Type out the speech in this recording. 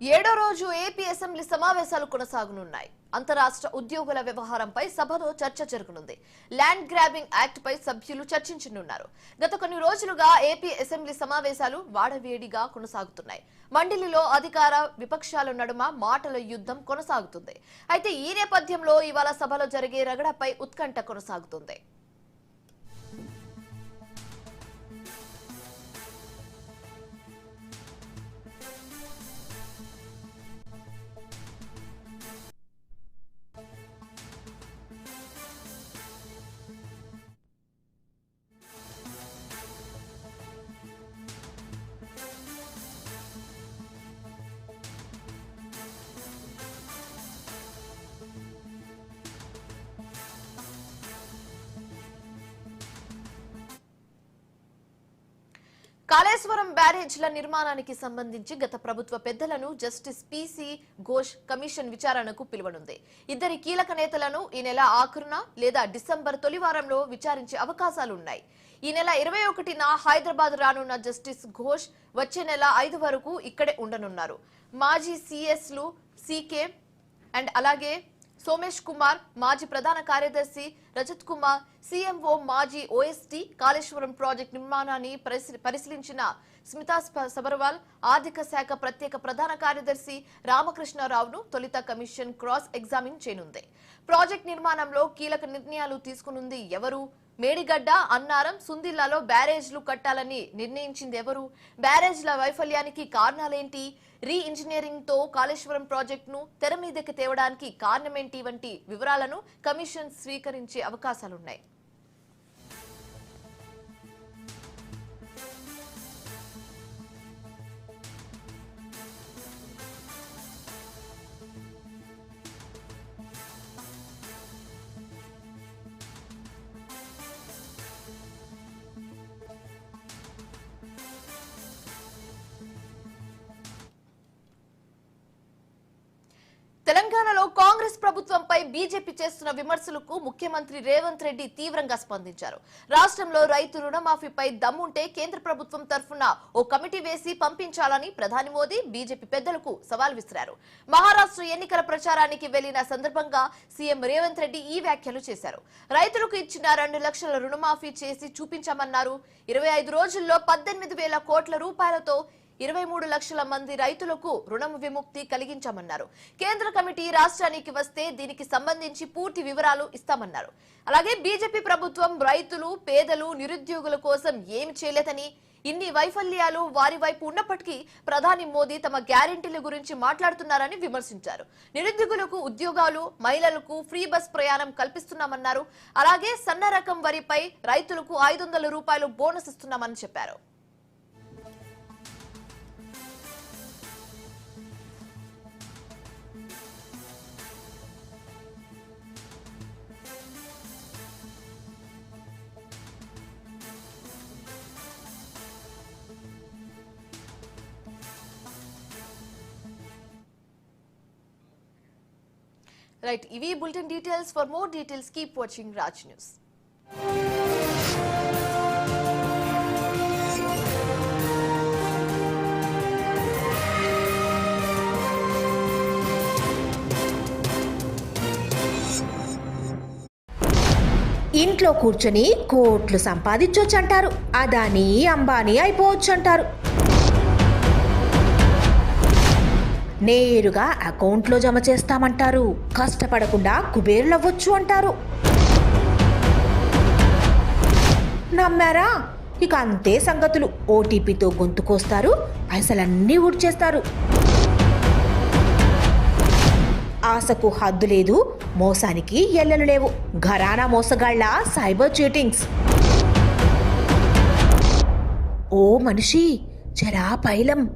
ఏడో రోజు AP assembly సమావేశాలు కొనసాగనున్నాయి. అంతరాష్ట్ర ఉద్యోగుల వ్యవహారంపై సభలో చర్చ జరగనుంది. ల్యాండ్ గ్రాబింగ్ యాక్ట్ పై సభ్యులు చర్చించనున్నారు. గత కొన్ని రోజులుగా ఏపీ అసెంబ్లీ సమావేశాలు వాడవేడిగా కొనసాగుతున్నాయి. మండలిలో అధికార విపక్షాల నడుమ మాటల యుద్ధం కొనసాగుతుంది. అయితే ఈ నేపథ్యంలో ఇవాళ సభలో జరిగే రగడపై ఉత్కంఠ కొనసాగుతుంది. కాళేశ్వరం బ్యారేజ్ల నిర్మాణానికి సంబంధించి గత ప్రభుత్వ పెద్దలను జస్టిస్ పిసి ఘోష్ కమిషన్ విచారణకు పిలువనుంది. ఇద్దరి కీలక నేతలను ఈ నెల ఆఖరున లేదా డిసెంబర్ తొలి వారంలో విచారించే అవకాశాలున్నాయి. ఈ నెల ఇరవై ఒకటిన హైదరాబాద్ రానున్న జస్టిస్ ఘోష్ వచ్చే నెల ఐదు వరకు ఇక్కడే ఉండనున్నారు. మాజీ సిఎస్లు సీకే అండ్ అలాగే సోమేష్ కుమార్ మాజీ ప్రధాన కార్యదర్శి రజత్ కుమార్ సీఎంఓ మాజీ ఓఎస్టీ కాళేశ్వరం ప్రాజెక్ట్ నిర్మాణాన్ని పరిశీలించిన స్మితా సబర్వాల్ ఆర్థిక శాఖ ప్రత్యేక ప్రధాన కార్యదర్శి రామకృష్ణారావును తొలిత కమిషన్ క్రాస్ ఎగ్జామిన్ చేయనుంది. ప్రాజెక్ట్ నిర్మాణంలో కీలక నిర్ణయాలు తీసుకునుంది ఎవరు? మేడిగడ్డ అన్నారం సుందిల్లాలో బ్యారేజ్లు కట్టాలని నిర్ణయించింది ఎవరు? బ్యారేజ్ల వైఫల్యానికి కారణాలేంటి? రీ ఇంజనీరింగ్తో కాళేశ్వరం ప్రాజెక్టును తెర మీదకి తేవడానికి కారణమేంటి వంటి వివరాలను కమిషన్ స్వీకరించే అవకాశాలున్నాయి. ప్రభుత్వంపై బీజేపీ చేస్తున్న విమర్శలకు ముఖ్యమంత్రి రేవంత్ రెడ్డి తీవ్రంగా స్పందించారు. రాష్ట్రంలో రైతు రుణమాఫీపై దమ్ముంటే కేంద్ర ప్రభుత్వం తరఫున ఓ కమిటీ వేసి పంపించాలని ప్రధాని మోదీ బీజేపీ పెద్దలకు సవాల్ విసిరారు. మహారాష్ట్ర ఎన్నికల ప్రచారానికి వెళ్ళిన సందర్భంగా సీఎం రేవంత్ రెడ్డి ఈ వ్యాఖ్యలు చేశారు. రైతులకు ఇచ్చిన రెండు లక్షల రుణమాఫీ చేసి చూపించామన్నారు. ఇరవై ఐదు రోజుల్లో పద్దెనిమిది వేల కోట్ల రూపాయలతో ఇరవై మూడు లక్షల మంది రైతులకు రుణం విముక్తి కలిగించామన్నారు. కేంద్ర కమిటీ రాష్ట్రానికి వస్తే దీనికి సంబంధించి పూర్తి వివరాలు ఇస్తామన్నారు. అలాగే బీజేపీ ప్రభుత్వం రైతులు పేదలు నిరుద్యోగుల కోసం ఏమి చేయలేదని ఇన్ని వైఫల్యాలు వారి వైపు ఉన్నప్పటికీ ప్రధాని మోదీ తమ గ్యారెంటీల గురించి మాట్లాడుతున్నారని విమర్శించారు. నిరుద్యోగులకు ఉద్యోగాలు మహిళలకు ఫ్రీ బస్ ప్రయాణం కల్పిస్తున్నామన్నారు. అలాగే సన్న రకం వరిపై రైతులకు ఐదు వందల రూపాయలు బోనస్ ఇస్తున్నామని చెప్పారు. రైట్ ఇవి bulletin details for more details keep watching Raj news ఇంట్లో కూర్చొని కోట్లు సంపాదించవచ్చు అంటారు అదాని అంబానీ అయిపోవచ్చు అంటారు నేరుగా అకౌంట్లో జమ చేస్తామంటారు. కష్టపడకుండా కుబేరులవ్వచ్చు అంటారు. నమ్మారా? ఇక అంతే సంగతులు. ఓటీపీతో గొంతుకొస్తారు. పైసలన్నీ ఊడ్చేస్తారు. ఆశకు హద్దు లేదు. మోసానికి ఎల్లలు లేవు. ఘరానా మోసగాళ్ళ సైబర్ చీటింగ్స్. ఓ మనిషి జరా పైలం.